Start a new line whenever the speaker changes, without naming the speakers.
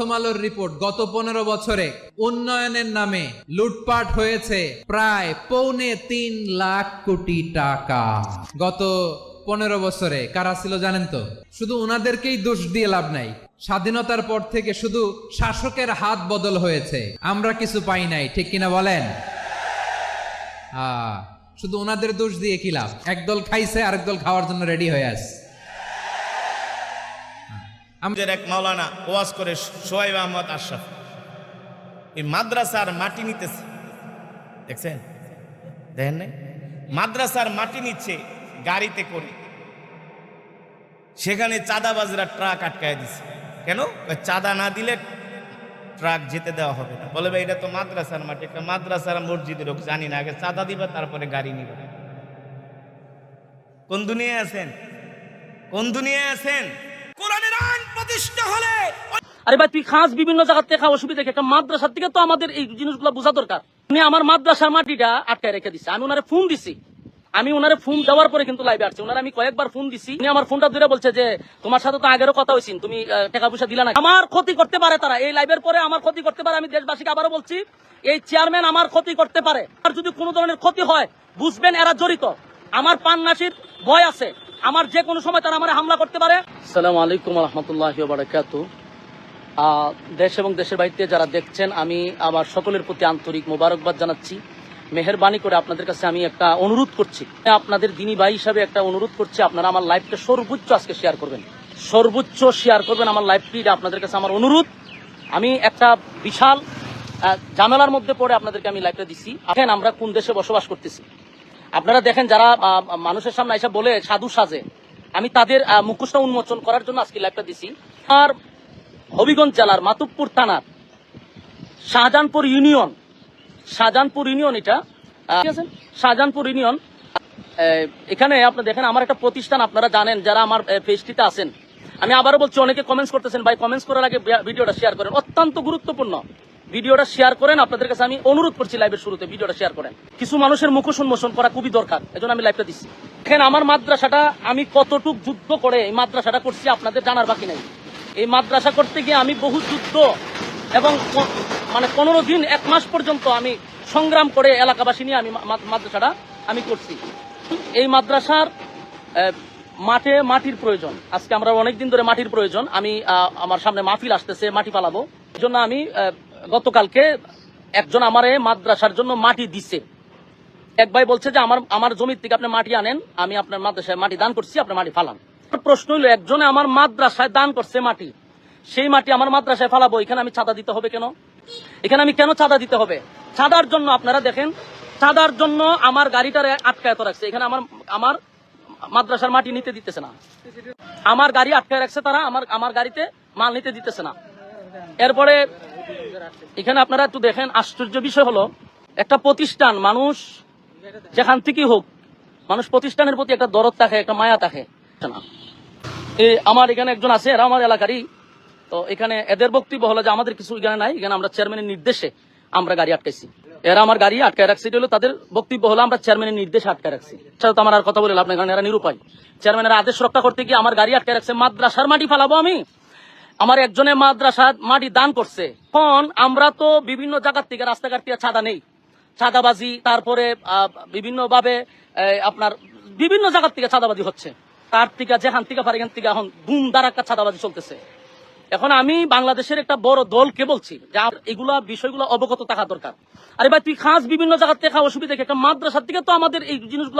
প্রথম আলোর রিপোর্ট গত পনেরো বছরে। উন্নয়নের নামে লুটপাট হয়েছে প্রায় পৌনে তিন লাখ কোটি টাকা। গত পনেরো বছরে কারা ছিল জানেন তো? শুধু ওনাদেরকেই দোষ দিয়ে লাভ নাই। স্বাধীনতার পর থেকে শুধু শাসকের হাত বদল হয়েছে। আমরা কিছু পাই নাই, ঠিক কিনা বলেন? শুধু ওনাদের দোষ দিয়ে কি লাভ? একদল খাইছে আরেক দল খাওয়ার জন্য রেডি হয়ে আছে।
আমাদের এক মাওলানা ওয়াজ করে সোহাইব আহমদ আশরাফ। এই মাদ্রাসার মাটি নিতেছে। দেখছেন? দেখেন নাই? মাদ্রাসার মাটি নিচ্ছে গাড়িতে করে। সেখানে চাঁদাবাজরা ট্রাক আটকায় দিছে। কেন? চাঁদা না দিলে ট্রাক যেতে দেওয়া হবে না। বলে ভাই, এটা তো মাদ্রাসার মাটি। একটা মাদ্রাসার মসজিদের হোক জানি না, আগে চাঁদা দিবা, তারপরে গাড়ি নিবে। কোন দুনিয়ায় আছেন? কোন দুনিয়ায় আছেন? প্রতিষ্ঠা হলে
আরে ভাই, তুই খাস বিভিন্ন জায়গা থেকে অসুবিধা? একটা মাদ্রাসার থেকে তো আমাদের এই জিনিসগুলো বোঝা দরকার। উনি আমার মাদ্রাসার মাটিটা আটকায় রেখে দিছে। আমি ওনারে ফোন দিছি। আমি ওনারে ফোন দেওয়ার পরে কিন্তু লাইভে আসছি। ওনারে আমি কয়েকবার ফোন দিছি। উনি আমার ফোনটা ধরে বলছে যে, তোমার সাথে তো আগেরও কথা হয়েছিল তুমি টাকা পয়সা দিলা না। আমার ক্ষতি করতে পারে তারা। এই লাইভের পরে আমার ক্ষতি করতে পারে। আমি দেশবাসীকে আবারও বলছি, এই চেয়ারম্যান আমার ক্ষতি করতে পারে। আর যদি কোনো ধরনের ক্ষতি হয়, বুঝবেন এরা জড়িত। আমার পান নাসির ভয় আছে। আমার যে কোনো সময় তারা আমার হামলা করতে পারে। সালাম আলাইকুম রহমতুল্লাহ বারাকাতু দেশ এবং দেশের বাড়িতে যারা দেখছেন, আমি আবার সকলের প্রতি আন্তরিক মোবারকবাদ জানাচ্ছি। মেহরবানি করে আপনাদের কাছে আমি একটা অনুরোধ করছি। আপনাদের দিনী ভাই হিসাবে একটা অনুরোধ করছি, আপনারা আমার লাইভটা সর্বোচ্চ আজকে শেয়ার করবেন। সর্বোচ্চ শেয়ার করবেন আমার লাইভটি, এটা আপনাদের কাছে আমার অনুরোধ। আমি একটা বিশাল ঝামেলার মধ্যে পড়ে আপনাদেরকে আমি লাইভটা দিছি। দেখেন আমরা কোন দেশে বসবাস করতেছি? আপনারা দেখেন যারা মানুষের সামনে এসে বলে সাধু সাজে আমি তাদের আহ, মুখোশটা উন্মোচন করার জন্য আজকে লাইভটা দিছি। আর হবিগঞ্জ জেলার মাতুবপুর থানার শাহজাহানপুর ইউনিয়ন শাহজাহানপুর ইউনিয়ন এটা আহ, ঠিক আছে? শাহজাহানপুর ইউনিয়ন এখানে আপনি দেখেন আমার একটা প্রতিষ্ঠান আপনারা জানেন যারা আমার পেজটিতে আছেন। আমি আবারও বলছি অনেকে কমেন্টস করতেছেন ভাই কমেন্টস করার আগে ভিডিওটা শেয়ার করেন। অত্যন্ত গুরুত্বপূর্ণ। ভিডিওটা শেয়ার করেন, আপনাদের কাছে আমি অনুরোধ করছি লাইভের শুরুতে ভিডিওটা শেয়ার করেন। কিছু মানুষের মুখোশ উন্মোচন করা খুবই দরকার, এজন্য আমি লাইভটা দিচ্ছি। দেখেন, আমার মাদ্রাসাটা, আমি কতটুক যুদ্ধ করে এই মাদ্রাসাটা করছি আপনাদের জানার বাকি নাই। এই মাদ্রাসা করতে গিয়ে আমি বহু যুদ্ধ এবং মানে পনেরো দিন, এক মাস পর্যন্ত আমি সংগ্রাম করে এলাকাবাসী নিয়ে আমি মাদ্রাসাটা আমি করছি। এই মাদ্রাসার মাঠে মাটির প্রয়োজন। আজকে আমরা অনেকদিন ধরে মাটির প্রয়োজন। আমি আমার সামনে মাহফিল আসতেছে, মাটি পালাবো। এই জন্য আমি গতকালকে একজন আমার মাদ্রাসার জন্য মাটি দিছে। এক ভাই বলছে যে, আমার আমার জমির থেকে আপনি মাটি আনেন, আমি আপনার মাদ্রাসায় মাটি দান করছি আপনার মাটি ফালান। প্রশ্ন হইল, একজনে আমার মাদ্রাসায় দান করছে মাটি, সেই মাটি আমার মাদ্রাসায় ফালাবো, এখানে আমি চাঁদা দিতে হবে কেন? এখানে আমি কেন চাঁদা দিতে হবে? চাঁদার জন্য আপনারা দেখেন, চাঁদার জন্য আমার গাড়িটারে আটকায় তো রাখছে, এখানে আমার আমার মাদ্রাসার মাটি নিতে দিতেছে না। আমার গাড়ি আটকায় রাখছে তারা, আমার আমার গাড়িতে মাল নিতে দিতেছে না। এরপরে এখানে আপনারা একটু দেখেন, আশ্চর্য বিষয় হলো, একটা প্রতিষ্ঠান, মানুষ যেখান থেকেই হোক, মানুষ প্রতিষ্ঠানের প্রতি একটা দরদ থাকে, একটা মায়া থাকে। আমার এখানে একজন আছে, এরা আমার এলাকারই। তো এখানে এদের বক্তব্য হলো যে আমাদের কিছু এখানে নাই, এখানে আমরা চেয়ারম্যানের নির্দেশে আমরা গাড়ি আটকাইছি। এরা আমার গাড়ি আটকায় রাখছে, এটা হলো তাদের বক্তব্য হলো, আমরা চেয়ারম্যানের নির্দেশে আটকায় রাখছি। সেটা তো আমার আর কথা বলে লাভ নাই এরা নিরুপায়। চেয়ারম্যানের আদেশ রক্ষা করতে গিয়ে আমার গাড়ি আটকায় রাখছে, মাদ্রাসার মাটি ফালাবো আমি। আমার একজনের মাদ্রাসা মাটি দান করছে। এখন আমরা তো বিভিন্ন জায়গার থেকে রাস্তাঘাট থেকে ছাদা নেই। ছাদাবাজি, তারপরে বিভিন্ন ভাবে আপনার বিভিন্ন জায়গার থেকে ছাদাবাজি হচ্ছে। তার থেকে, যেখান থেকে পারে এখান থেকে এখন দুম দারাক্কা চাঁদাবাজি চলতেছে। এখন আমি বাংলাদেশের একটা বড় দলকে বলছি যে এগুলা বিষয়গুলো অবগত থাকা দরকার। আরে ভাই, তুই খাস বিভিন্ন জায়গার থেকে অসুবিধা? একটা মাদ্রাসার থেকে তো আমাদের এই জিনিসগুলো